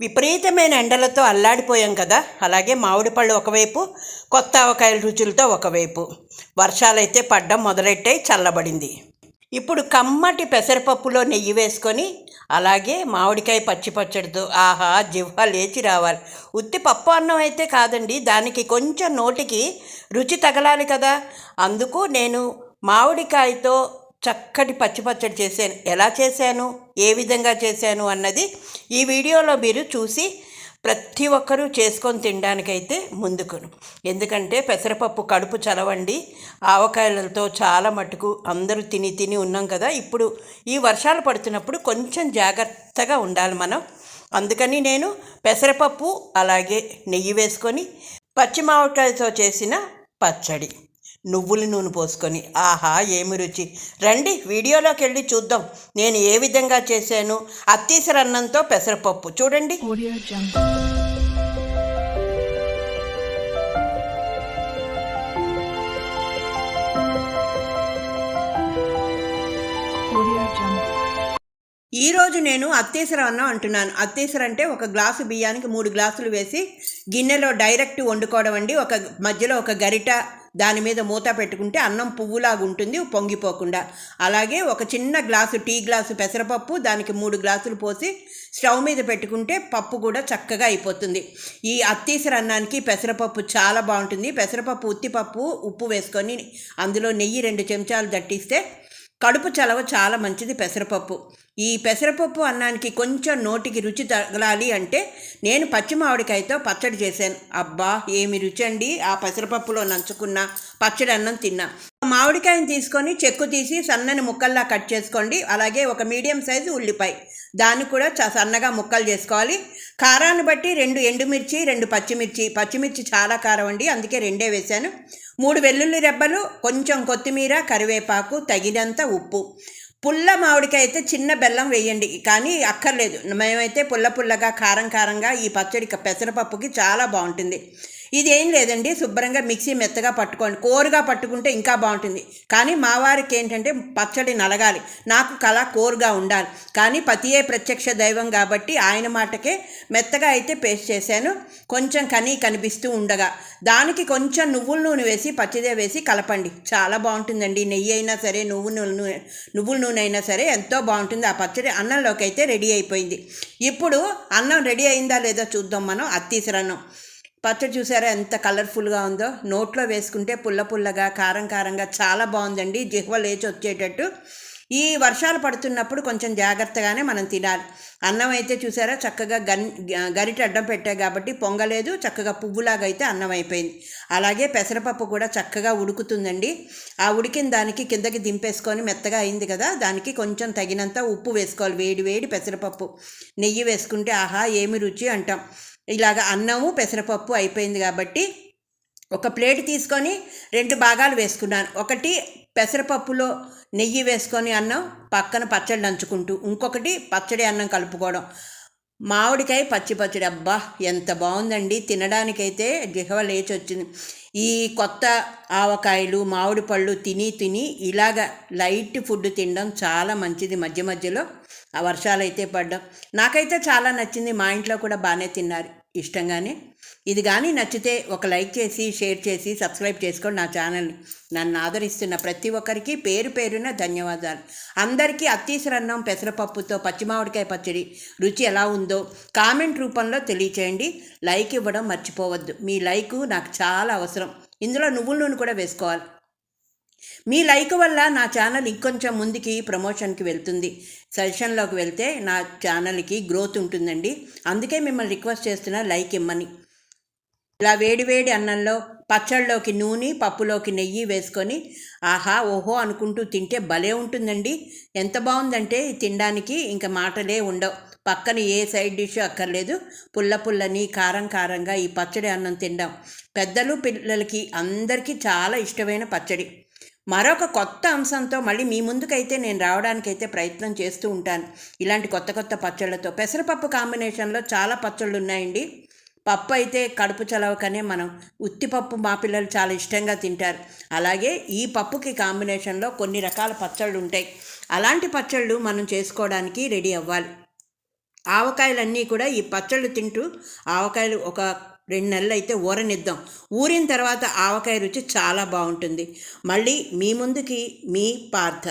విపరీతమైన ఎండలతో అల్లాడిపోయాం కదా. అలాగే మామిడి పళ్ళు ఒకవైపు కొత్త ఆవకాయల రుచులతో ఒకవైపు. వర్షాలైతే పడ్డం మొదలెట్టాయి చల్లబడింది. ఇప్పుడు కమ్మటి పెసరపప్పులో నెయ్యి వేసుకొని అలాగే మామిడికాయ పచ్చి పచ్చడితో ఆహా జివ్వ లేచి రావాలి. ఉత్తి పప్పు అన్నం అయితే కాదండి దానికి కొంచెం నోటికి రుచి తగలాలి కదా. అందుకు నేను మామిడికాయతో చక్కటి పచ్చి పచ్చడి చేశాను. ఎలా చేశాను? ఏ విధంగా చేశాను అన్నది ఈ వీడియోలో మీరు చూసి ప్రతి ఒక్కరూ చేసుకొని తినడానికైతే ముందుకును. ఎందుకంటే పెసరపప్పు కడుపు చలవండి. ఆవకాయలతో చాలా మటుకు అందరూ తిని తిని ఉన్నాం కదా. ఇప్పుడు ఈ వర్షాలు పడుతున్నప్పుడు కొంచెం జాగ్రత్తగా ఉండాలి మనం. అందుకని నేను పెసరపప్పు అలాగే నెయ్యి వేసుకొని పచ్చి మామిడికాయతో చేసిన పచ్చడి. నువ్వుల నూనె పోసుకొని ఆహా ఏమి రుచి. రండి వీడియోలోకి వెళ్ళి చూద్దాం. నేను ఏ విధంగా చేశాను? అత్తీసర అన్నంతో పెసరపప్పు. చూడండి. ఈరోజు నేను అత్తేసర అన్నం అంటున్నాను. అత్తేసర అంటే ఒక గ్లాసు బియ్యానికి మూడు గ్లాసులు వేసి గిన్నెలో డైరెక్ట్ వండుకోవడం అండి. ఒక మధ్యలో ఒక గరిట దాని మీద మూత పెట్టుకుంటే అన్నం పువ్వులాగా ఉంటుంది పొంగిపోకుండా. అలాగే ఒక చిన్న గ్లాసు టీ గ్లాసు పెసరపప్పు దానికి మూడు గ్లాసులు పోసి స్టవ్ మీద పెట్టుకుంటే పప్పు కూడా చక్కగా అయిపోతుంది. ఈ అత్తీసర అన్నానికి పెసరపప్పు చాలా బాగుంటుంది. పెసరపప్పు ఉత్తిపప్పు ఉప్పు వేసుకొని అందులో నెయ్యి రెండు చెంచాలు దట్టిస్తే కడుపు చలవ చాలా మంచిది పెసరపప్పు. ఈ పెసరపప్పు అన్నానికి కొంచెం నోటికి రుచి తగలాలి అంటే నేను పచ్చి మామిడికాయతో పచ్చడి చేశాను. అబ్బా ఏమి రుచి అండి ఆ పెసరపప్పులో నంచుకున్న పచ్చడి అన్నం తిన్నా. మామిడికాయని తీసుకొని చెక్కు తీసి సన్నని ముక్కల్లా కట్ చేసుకోండి. అలాగే ఒక మీడియం సైజు ఉల్లిపాయ. దాన్ని కూడా చ- సన్నగా ముక్కలు చేసుకోవాలి. కారాన్ని బట్టి రెండు ఎండుమిర్చి రెండు పచ్చిమిర్చి. పచ్చిమిర్చి చాలా కారం అండి అందుకే రెండే వేశాను. మూడు వెల్లుల్లి రెబ్బలు కొంచెం కొత్తిమీర కరివేపాకు తగినంత ఉప్పు. పుల్ల మామిడికాయ అయితే చిన్న బెల్లం వేయండి కానీ అక్కర్లేదు. మేమైతే పుల్ల పుల్లగా కారం కారంగా ఈ పచ్చడి పెసరపప్పుకి చాలా బాగుంటుంది. ఇది ఏం లేదండి శుభ్రంగా మిక్సీ మెత్తగా పట్టుకోండి. కోరుగా పట్టుకుంటే ఇంకా బాగుంటుంది. కానీ మా వారికి ఏంటంటే పచ్చడి నలగాలి. నాకు కళ కోరుగా ఉండాలి. కానీ పతియే ప్రత్యక్ష దైవం కాబట్టి ఆయన మాటకే మెత్తగా అయితే పేస్ట్ చేశాను. కొంచెం కనీ కనిపిస్తూ ఉండగా దానికి కొంచెం నువ్వుల నూనె వేసి పచ్చిదే వేసి కలపండి. చాలా బాగుంటుందండి. నెయ్యి అయినా సరే నువ్వు నూనె నువ్వుల నూనె అయినా సరే ఎంతో బాగుంటుంది. ఆ పచ్చడి అన్నంలోకి అయితే రెడీ అయిపోయింది. ఇప్పుడు అన్నం రెడీ అయిందా లేదా చూద్దాం మనం. అత్తీసరన్నం పచ్చడి చూసారా ఎంత కలర్ఫుల్గా ఉందో? నోట్లో వేసుకుంటే పుల్ల పుల్లగా కారం కారంగా చాలా బాగుందండి. జిహ్వ లేచి వచ్చేటట్టు. ఈ వర్షాలు పడుతున్నప్పుడు కొంచెం జాగ్రత్తగానే మనం తినాలి. అన్నం అయితే చూసారా? చక్కగా గన్ గరిట అడ్డం పెట్టాయి కాబట్టి పొంగలేదు. చక్కగా పువ్వులాగా అయితే అన్నం అయిపోయింది. అలాగే పెసరపప్పు కూడా చక్కగా ఉడుకుతుందండి. ఆ ఉడికిన దానికి కిందకి దింపేసుకొని మెత్తగా అయింది కదా దానికి కొంచెం తగినంత ఉప్పు వేసుకోవాలి. వేడి వేడి పెసరపప్పు. నెయ్యి వేసుకుంటే ఆహా ఏమి రుచి అంటాం. ఇలాగ అన్నము పెసరపప్పు అయిపోయింది కాబట్టి ఒక ప్లేట్ తీసుకొని రెండు భాగాలు వేసుకున్నాను. ఒకటి పెసరపప్పులో నెయ్యి వేసుకొని అన్నం పక్కన పచ్చడి నంచుకుంటూ ఇంకొకటి పచ్చడి అన్నం కలుపుకోవడం. మామిడికాయ పచ్చి పచ్చడి అబ్బా ఎంత బాగుందండి. తినడానికైతే జిహవ లేచి వచ్చింది. ఈ కొత్త ఆవకాయలు మామిడి పళ్ళు తిని తిని ఇలాగ లైట్ ఫుడ్ తినడం చాలా మంచిది. మధ్య మధ్యలో ఆ వర్షాలు అయితే పడ్డం. నాకైతే చాలా నచ్చింది. మా ఇంట్లో కూడా బాగానే తిన్నారు. ఇష్టంగానే. ఇది కానీ నచ్చితే ఒక లైక్ చేసి షేర్ చేసి సబ్స్క్రైబ్ చేసుకోండి నా ఛానల్ని. నన్ను ఆదరిస్తున్న ప్రతి ఒక్కరికి పేరు పేరున ధన్యవాదాలు. అందరికీ అత్తీసరన్నం పెసరపప్పుతో పచ్చిమామిడికాయ పచ్చడి రుచి ఎలా ఉందో కామెంట్ రూపంలో తెలియచేయండి. లైక్ ఇవ్వడం మర్చిపోవద్దు. మీ లైకు నాకు చాలా అవసరం. ఇందులో నువ్వుల నూనె కూడా వేసుకోవాలి. మీ లైక్ వల్ల నా ఛానల్ ఇంకొంచెం ముందుకి ప్రమోషన్కి వెళ్తుంది. సెషన్లోకి వెళ్తే నా ఛానల్కి గ్రోత్ ఉంటుందండి. అందుకే మిమ్మల్ని రిక్వెస్ట్ చేస్తున్నా లైక్ ఇమ్మని. ఇలా వేడివేడి అన్నంలో పచ్చళ్ళలోకి నూనె పప్పులోకి నెయ్యి వేసుకొని ఆహా ఓహో అనుకుంటూ తింటే భలే ఉంటుందండి. ఎంత బాగుందంటే తినడానికి ఇంకా మాటలే ఉండవు. పక్కన ఏ సైడ్ డిష్ అక్కర్లేదు. పుల్ల పుల్లని కారం కారంగా ఈ పచ్చడి అన్నం తిందాం పెద్దలు పిల్లలకి అందరికీ చాలా ఇష్టమైన పచ్చడి. మరొక కొత్త అంశంతో మళ్ళీ మీ ముందుకైతే నేను రావడానికైతే ప్రయత్నం చేస్తూ ఉంటాను. ఇలాంటి కొత్త కొత్త పచ్చళ్ళతో పెసరపప్పు కాంబినేషన్లో చాలా పచ్చళ్ళు ఉన్నాయండి పప్పు అయితే కడుపు చలవకనే మనం ఉత్తిపప్పు మా పిల్లలు చాలా ఇష్టంగా తింటారు. అలాగే ఈ పప్పుకి కాంబినేషన్లో కొన్ని రకాల పచ్చళ్ళు ఉంటాయి అలాంటి పచ్చళ్ళు మనం చేసుకోవడానికి రెడీ అవ్వాలి. ఆవకాయలన్నీ కూడా ఈ పచ్చళ్ళు తింటూ ఆవకాయలు ఒక రెండు నెలలు అయితే ఊరనిద్దాం. ఊరిన తర్వాత ఆవకాయ రుచి చాలా బాగుంటుంది. మళ్ళీ మీ ముందుకి మీ పార్థ.